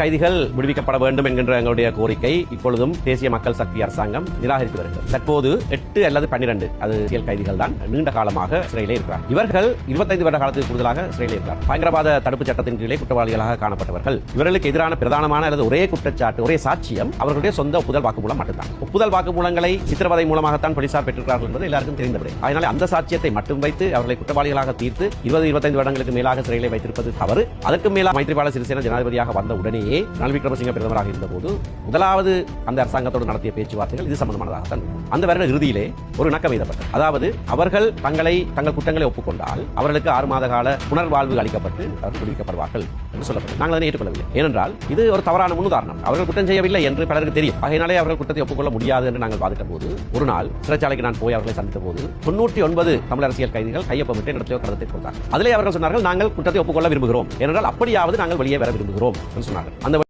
கைதிகள் விடுவிக்கப்பட வேண்டும் என்கின்ற எங்களுடைய கோரிக்கை. இப்பொழுதும் தேசிய மக்கள் சக்தி அரசாங்கம் நிராகரித்து வருகிறது. தற்போது எட்டு அல்லது பன்னிரண்டு அது அரசியல் கைதிகள் தான் நீண்ட காலமாக சிறையிலே இருக்கிறார். இவர்கள் இருபத்தைந்து வருட காலத்துக்கு கூடுதலாக சிறையிலே இருக்கிறார். பயங்கரவாத தடுப்பு சட்டத்தின் கீழே குற்றவாளிகளாக காணப்பட்டவர்கள் இவர்களுக்கு எதிரான பிரதானமான அல்லது ஒரே குற்றச்சாட்டு ஒரே சாட்சியம் அவர்களுடைய சொந்த ஒப்புதல் வாக்குமூலம் மட்டும்தான். ஒப்புதல் வாக்குமூலங்களை சித்திரவதை மூலமாகத்தான் போலீசார் பெற்றிருக்கிறார்கள் என்பது எல்லாருக்கும் தெரிந்தது அதனால அந்த சாட்சியத்தை மட்டும் வைத்து அவர்களை குற்றவாளிகளாக தீர்த்து இருபது இருபத்தைந்து வருடங்களுக்கு மேலாக சிறையிலே வைத்திருப்பது தவறு. அதற்கு மேலாக மைத்ரிபால சிறிசேன ஜனாதிபதியாக வந்த உடனே முன்னாடியே ரணில் விக்ரமசிங்க பிரதமராக இருந்தபோது முதலாவது அந்த அரசாங்கத்தோடு நடத்திய பேச்சுவார்த்தைகள் இது சம்பந்தமானதாகத்தான் அந்த வருட இறுதியிலே ஒரு இணக்கம் எழுதப்பட்டது. அதாவது அவர்கள் தங்களை தங்கள் குற்றங்களை ஒப்புக்கொண்டால் அவர்களுக்கு ஆறு மாத கால புனர்வாழ்வு அளிக்கப்பட்டு அவர்கள் விடுவிக்கப்படுவார்கள் என்று சொல்லப்பட்டது. நாங்கள் அதனை ஏற்றுக்கொள்ளவில்லை. ஏனென்றால் இது ஒரு தவறான முன்னுதாரணம். அவர்கள் குற்றம் செய்யவில்லை என்று பலருக்கு தெரியும். ஆகையினாலே அவர்கள் குற்றத்தை ஒப்புக்கொள்ள முடியாது என்று நாங்கள் வாதிட்ட போது ஒரு நாள் சிறைச்சாலைக்கு நான் போய் அவர்களை சந்தித்த போது தொண்ணூற்றி ஒன்பது தமிழ் அரசியல் கைதிகள் கையொப்பமிட்டு நடத்திய கருத்தை கொடுத்தார் அதிலே அவர்கள் சொன்னார்கள் நாங்கள் குற்றத்தை ஒப்புக்கொள்ள விரும்புகிறோம். ஏனென்றால் அப்படியாவது நாங்கள் வெளியே வர விரும்புகிறோம். என்று சொன்னார்கள். அந்த